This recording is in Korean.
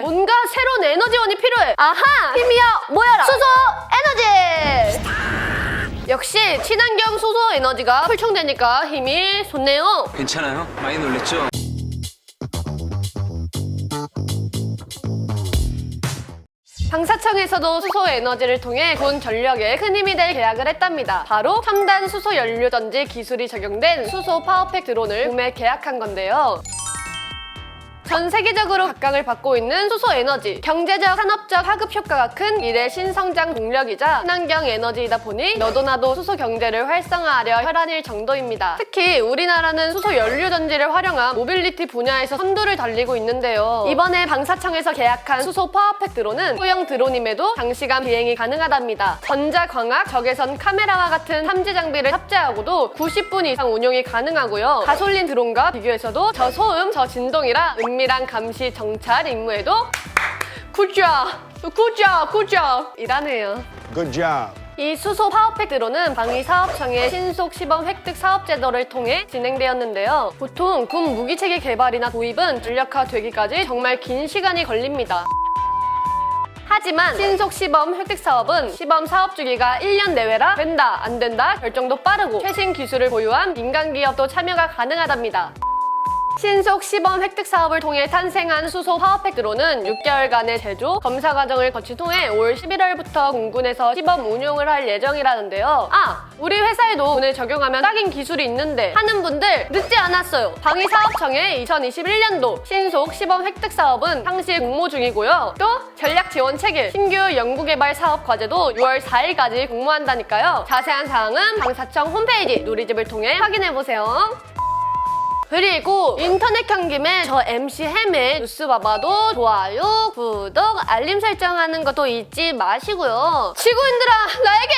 새로운 에너지원이 필요해. 아하! 힘이여 모여라. 수소 에너지! 역시 친환경 수소 에너지가 풀충되니까 힘이 좋네요. 괜찮아요? 많이 놀랬죠? 방사청에서도 수소 에너지를 통해 군 전력에 큰 힘이 될 계약을 했답니다. 바로 첨단 수소 연료 전지 기술이 적용된 수소 파워팩 드론을 구매 계약한 건데요. 전 세계적으로 각광을 받고 있는 수소 에너지, 경제적, 산업적 하급 효과가 큰 미래 신성장 동력이자 친환경 에너지이다 보니 너도 나도 수소 경제를 활성화하려 혈안일 정도입니다. 특히 우리나라는 수소 연료 전지를 활용한 모빌리티 분야에서 선두를 달리고 있는데요. 이번에 방사청에서 계약한 수소 파워팩 드론은 소형 드론임에도 장시간 비행이 가능하답니다. 전자광학, 적외선 카메라와 같은 탐지 장비를 탑재하고도 90분 이상 운용이 가능하고요. 가솔린 드론과 비교해서도 저소음, 저진동이라 은밀 한 감시 정찰 임무에도 굿잡! 굿잡! 굿잡! 이라네요. Good job. 이 수소 파워팩 드론은 방위사업청의 신속 시범 획득 사업 제도를 통해 진행되었는데요. 보통 군 무기체계 개발이나 도입은 전력화 되기까지 정말 긴 시간이 걸립니다. 하지만 신속 시범 획득 사업은 시범 사업 주기가 1년 내외라 된다, 안 된다 결정도 빠르고 최신 기술을 보유한 민간 기업도 참여가 가능하답니다. 신속 시범 획득 사업을 통해 탄생한 수소 파워팩 드론은 6개월간의 제조, 검사 과정을 거친 후에 올 11월부터 공군에서 시범 운용을 할 예정이라는데요. 아! 우리 회사에도 오늘 적용하면 딱인 기술이 있는데 하는 분들 늦지 않았어요. 방위사업청의 2021년도 신속 시범 획득 사업은 상시 공모 중이고요. 또 전략 지원 체계, 신규 연구개발 사업 과제도 6월 4일까지 공모한다니까요. 자세한 사항은 방사청 홈페이지 누리집을 통해 확인해보세요. 그리고 인터넷 켠 김에 저 MC 햄의 뉴스 봐봐도 좋아요, 구독, 알림 설정하는 것도 잊지 마시고요. 지구인들아, 나에게